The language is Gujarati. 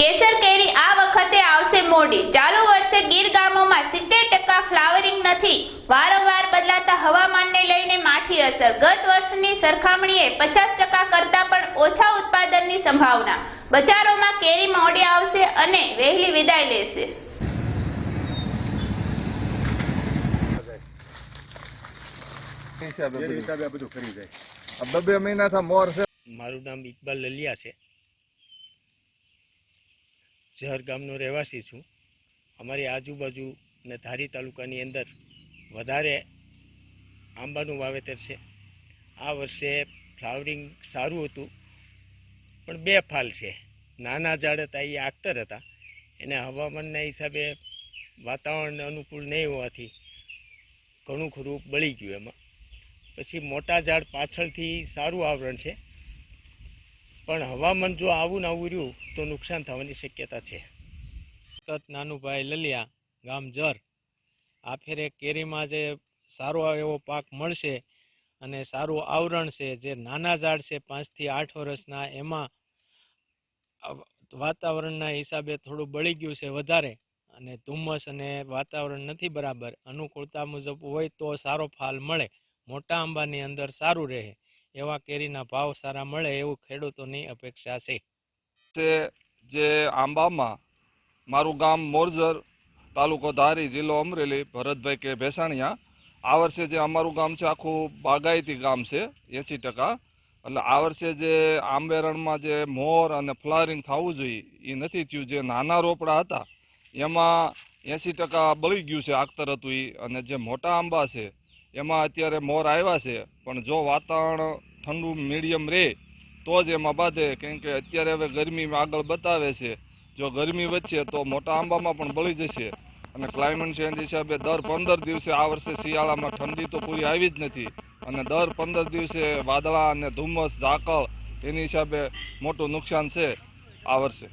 કેસર કેરી આ વખતે આવશે મોડી. ચાલુ વર્ષે ગીર ગામોમાં સિત્તેર ટકા ફ્લાવરિંગ નથી. વારંવાર બદલાતા હવામાનને લઈને માઠી અસર. ગત વર્ષની સરખામણીએ પચાસ ટકા કરતાં પણ ઓછા ઉત્પાદનની સંભાવના. બજારોમાં કેરી મોડી આવશે અને વહેલી વિદાય લેશે. હિસાબે બધું. હિસાબે આ બધું કરી જાય. બબે મહિના મોર છે. મારું નામ ઇકબાલ લલિયા છે. જહર ગામનો રહેવાસી છું. અમારી આજુબાજુ ને ધારી તાલુકાની અંદર વધારે આંબાનું વાવેતર છે. આ વર્ષે ફ્લાવરિંગ સારું હતું, પણ બે ફાલ છે. નાના ઝાડ હતા, એ આખતર હતા. એને હવામાનના હિસાબે વાતાવરણને અનુકૂળ નહીં હોવાથી ઘણું ખરું બળી ગયું એમાં. પછી મોટા ઝાડ પાછળથી સારું આવરણ છે. પણ હવામાન જો આવું ને રહ્યું, તો નુકસાન થવાની શક્યતા છે. સતત નાનુભાઈ લલિયા, ગામ જર. આ ફેરે કેરીમાં જે સારો એવો પાક મળશે અને સારું આવરણ છે, જે નાના ઝાડ છે, પાંચથી આઠ વર્ષના, એમાં વાતાવરણના હિસાબે થોડું બળી ગયું છે વધારે અને ધુમ્મસ અને વાતાવરણ નથી બરાબર. અનુકૂળતા મુજબ હોય તો સારો ફાલ મળે. મોટા આંબાની અંદર સારું રહે. એવા કેરીના ભાવ સારા મળે એવું ખેડૂતોની અપેક્ષા છે. તે જે આંબામાં મારું ગામ મોરજર તાલુકો ધારી જિલ્લો અમરેલી, ભરતભાઈ કે ભેસાણિયા, આ વર્ષે જે અમારું ગામ છે આખું બાગાયતી ગામ છે, એંસી ટકા. એટલે આ વર્ષે જે આંબેરણમાં જે મોર અને ફ્લાવરિંગ થવું જોઈએ એ નથી થયું. જે નાના રોપડા હતા, એમાં એંસી ટકા બળી ગયું છે આખતર હતું એ અને જે મોટા આંબા છે એમાં અત્યારે મોર આવ્યા છે. પણ જો વાતાવરણ ઠંડુ મીડિયમ રહે તો જ એમાં બાંધે. કેમ કે અત્યારે હવે ગરમી આગળ બતાવે છે. જો ગરમી વધશે, તો મોટા આંબામાં પણ બળી જશે. અને ક્લાઇમેટ ચેન્જ હિસાબે દર પંદર દિવસે આ વર્ષે શિયાળામાં ઠંડી તો પૂરી આવી જ નથી. અને દર પંદર દિવસે વાદળા અને ધુમ્મસ, ઝાકળ, એની હિસાબે મોટું નુકસાન છે આ વર્ષે.